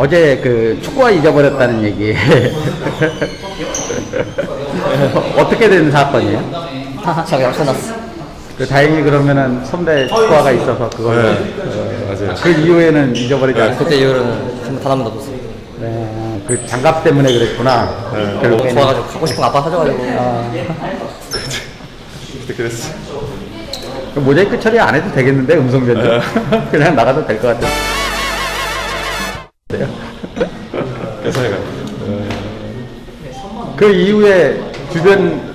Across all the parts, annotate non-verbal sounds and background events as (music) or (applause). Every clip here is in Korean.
어제 그 축구화 잊어버렸다는 얘기. (laughs) 어떻게 된 사건이에요? (laughs) 저기 없어놨어. 그 다행히 그러면은 선배 축구화가 있어서 그걸 네, 맞아요. 그 이후에는 잊어버리지 않고 그때 이후로는 정말 단 한 번도 없었어. 네, 그 장갑 때문에 그랬구나. 네. 결국에는. 좋아가지고 가고 싶은 거 아빠 사줘가지고. (laughs) 그때 그랬어. 그 모자이크 처리 안 해도 되겠는데 음성 변조 그냥 나가도 될 것 같아 요. 괜찮아요. (laughs) 그 이후에 주변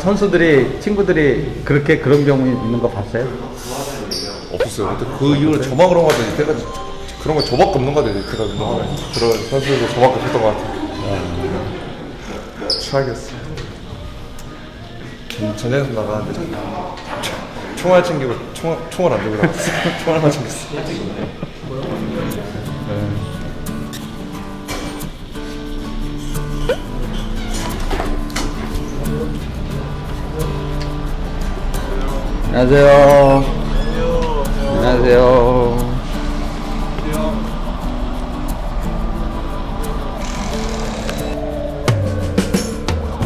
선수들이 친구들이 그렇게 그런 경우 있는 거 봤어요? 없었어요. 근데 그 이후로 저만 그런 거 같아요. 이때까지 그런 거 저밖에 없는 거 같아요. 이때까지 있는 거. 그런 선수들도 저밖에 없었던 것 같아요. 최악이었어. 전- 전쟁에서 나가는데 총- 총알 챙기고 총, 총알 안 들고 나갔어. 총알만 챙겼어. 안녕하세요. 안녕하세요.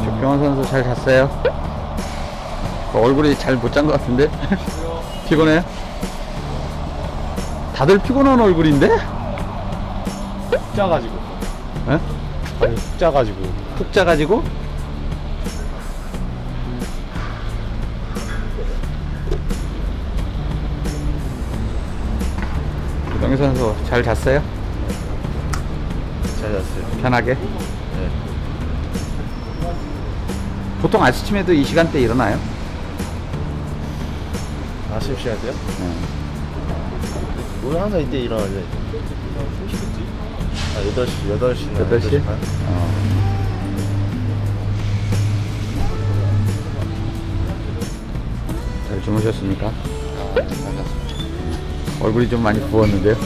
조경원 선수 잘 잤어요? 그 얼굴이 잘 못 잔 것 같은데? (laughs) 피곤해요? 다들 피곤한 얼굴인데? 짜가지고 에? 아니 푹 짜가지고 푹 자가지고? 조경희 선수 잘 잤어요? 잘 잤어요 편하게? 네. 보통 아침에도 이 시간대 일어나요? 아침 시간대요? 네. 오늘 항상 이때 일어나죠 아 8시 8시나 8시? 어. 잘 주무셨습니까? 아잘 잤습니다 얼굴이 좀 많이 부었는데요?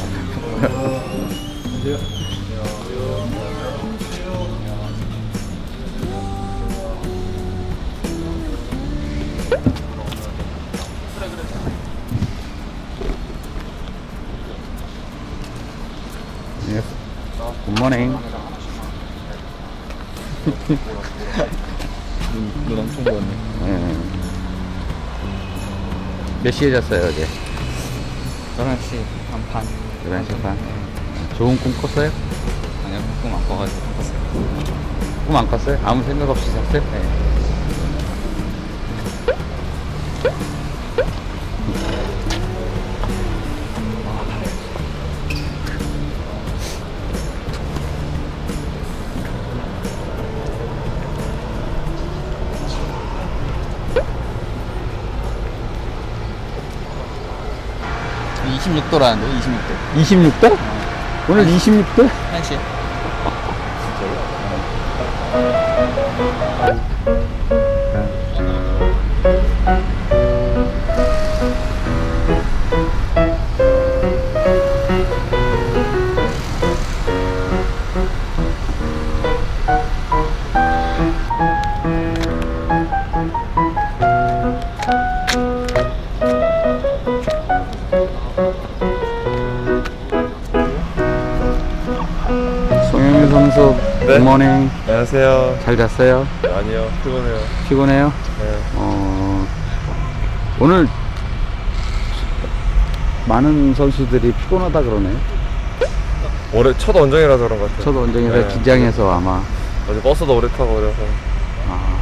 Yes. Good morning. 눈 엄청 부었네 예. 몇 시에 잤어요, 어제? 11시 한 반. 11시 반. 좋은 꿈 꿨어요? 아니요, 꿈 안 꿔가지고 꿨어요. 꿈 안 꿨어요? 아무 생각 없이 잤어요? 네. 26도라는데, 26도. 26도? 오늘 26도? 1시에. 송영 굿모닝. 안녕하세요. 잘 잤어요? 아니요. 피곤해요. 피곤해요? 네. 어, 오늘 많은 선수들이 피곤하다 그러네요. 올해 첫 원정이라서 그런 것 같아요. 저도 원정에서 네. 긴장해서 아마. 어제 버스도 오래 타고 그래서. 아,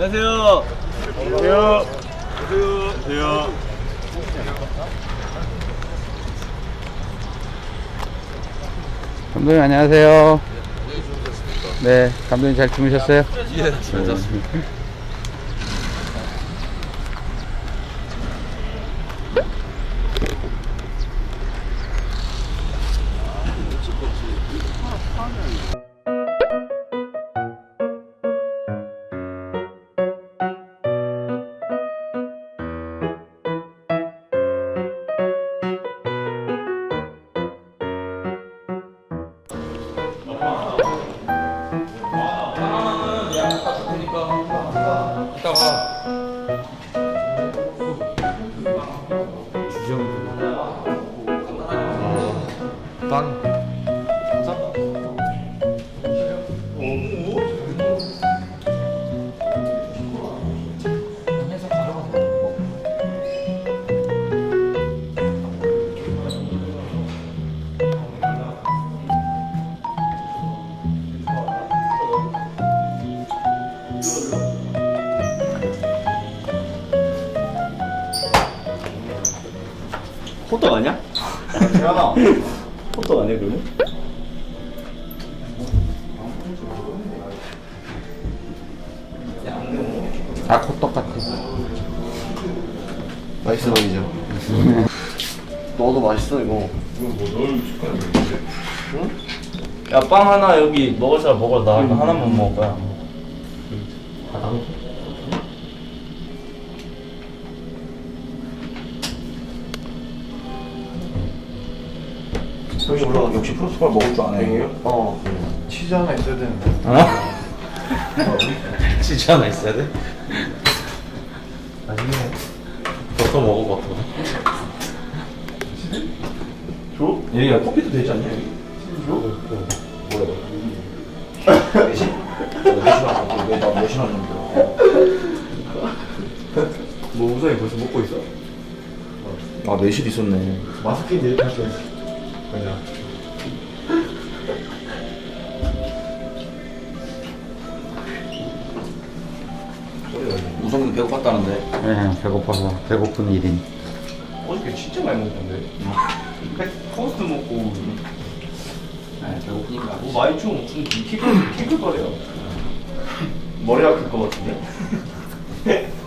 안녕하세요 안녕하세요 안녕하세요 감독님 안녕하세요. 네, 감독님 잘 주무셨어요? 예, 잘 잤습니다. 태연아. 호떡 아니야 그러면? 아 호떡 같아 맛있어 보이죠? 너도 맛있어 이거 야 빵 하나 여기 먹을 사람 먹어 나 하나만 먹을 거야 형이 올라가 역시 프로스콜 먹을 줄 아네 어 치즈 하나 있어야 되는데 치즈 하나 있어야 돼? 나중에 버터 먹어봐 줘? 여기가 커피도 되지 않냐? 몇시? 왜나 몇시 왔는데 뭐 우선이 벌써 먹고 있어? 아 매실 있었네 마스크인데 이렇게 그냥 우성도 배고팠다는데. 네 배고파서 배고픈 일인 어저께 진짜 많이 먹었는데 토스트 먹고 네, 배고프니까. 뭐 많이 좀 무슨 킥을 킥을 거려요 머리가 클것 같은데? (laughs)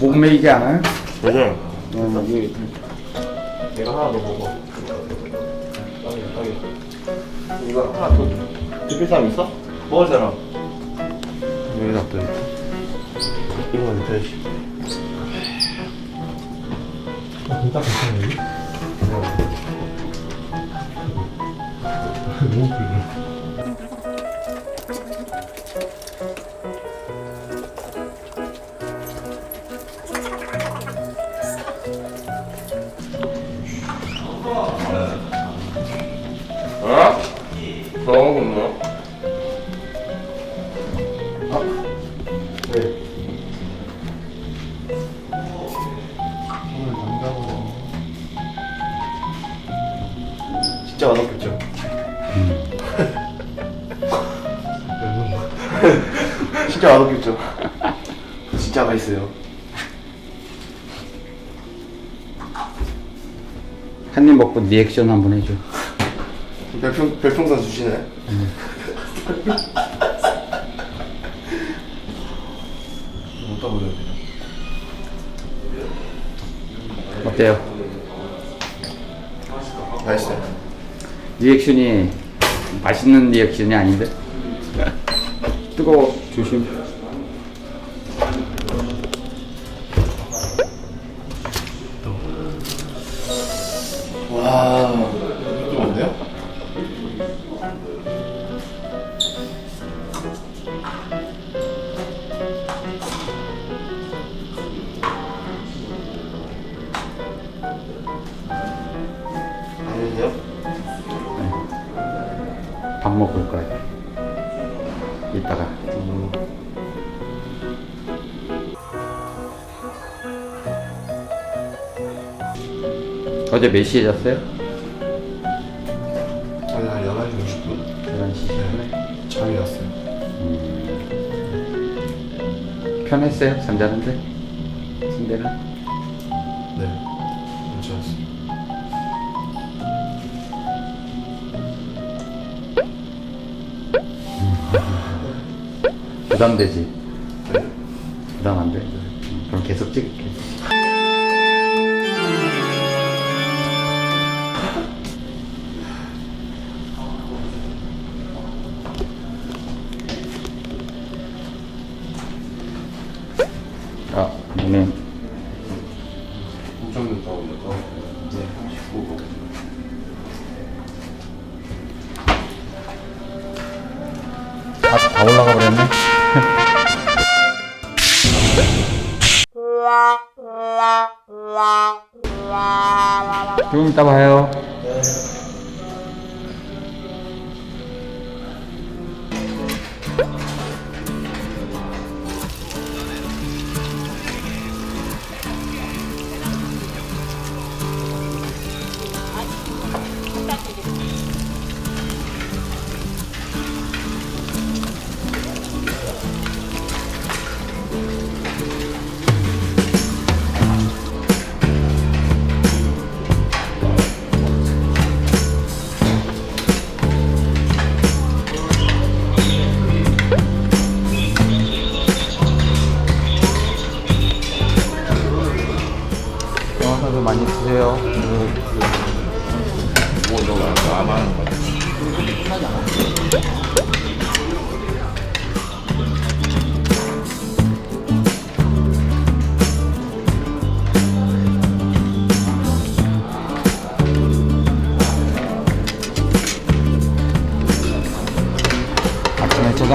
목, 목 메이지 않아요? 맞아요 음, 이게 내가 하나 더 먹어. 이거 하나 더 드릴 사람 있어? 먹을 사람. 여기다 또 이거 돼야지. 어? (laughs) 진짜 맛없겠죠? 진짜 맛없겠죠? 진짜 맛있어요 한 입 먹고 리액션 한번 해줘 별풍, 별풍선 되나? 어때요? 맛있어요 리액션이 맛있는 리액션이 아닌데? (laughs) 뜨거워 조심 먹을 거야 이따가 어제 몇 시에 잤어요? 아니 한 11시 50분 11시 10분에 잠이 왔어요 편했어요? 잠자는데? 침대는? 네 부담되지? 네. 부담 안 돼? 음, 그럼 계속 찍을게 좀 이따 봐요. 드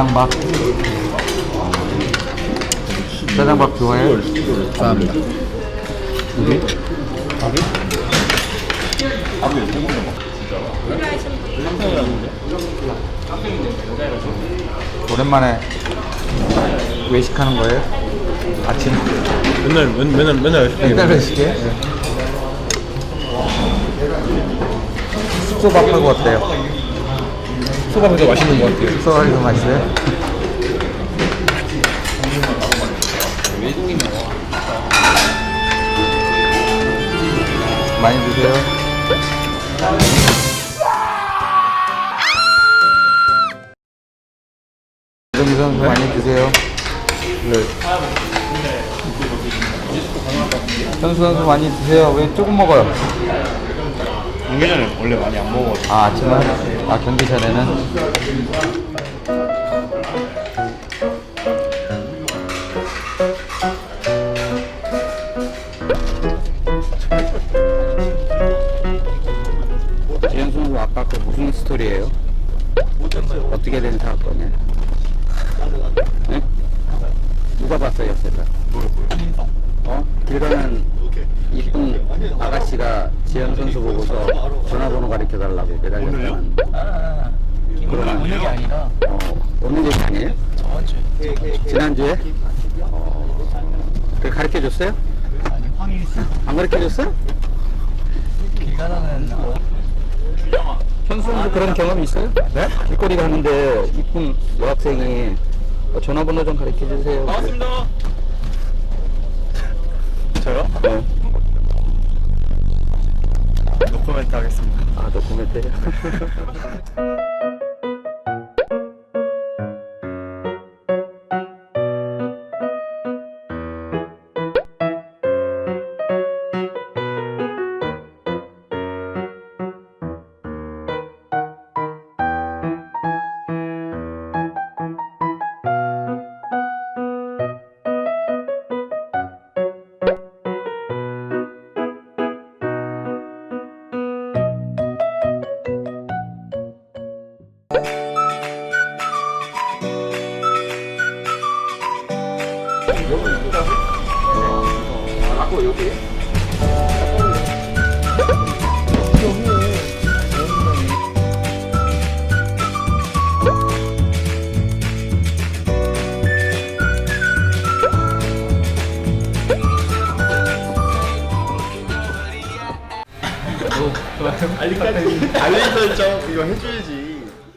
짜장밥. 짜장밥 좋아해요? 좋아합니다. 오랜만에 외식하는 거예요? 아침 맨날 맨, 맨날 맨날 맨날 외식해? 숙소밥하고 어때요? 소밥이 더 맛있는 것 같아요. 숙소밥이 더 맛있어요? 많이 드세요. 이정기 선수 많이 드세요. 네. 선수 선수 많이 드세요. 왜 조금 먹어요? 경기 전에 원래 많이 안 먹어. 아 아침은? 아 경기 전에는? 지현 선수 아까 그 무슨 스토리예요? 어떻게 된 사건이에요? 네? 누가 봤어요, 제가? 어? 길 가는 이쁜 아가씨가 지현 선수 보고서 전화번호 가르쳐 달라고 매달렸다는 그러면 오는 게 아니라 어, 오는 게 아니에요? 저번 주에 지난주에? 어, 그 가르쳐 줬어요? 아니 황일이 안 가르쳐 줬어요? 길 가다는 현수 선수 그런 경험 있어요? 네? 길거리 가는데 이쁜 여학생이 어, 전화번호 좀 가르쳐 주세요. 반갑습니다. 저요? 네. 노코멘트 하겠습니다. 아, 노코멘트요? (laughs) 알림 설정 이거 해줘야지.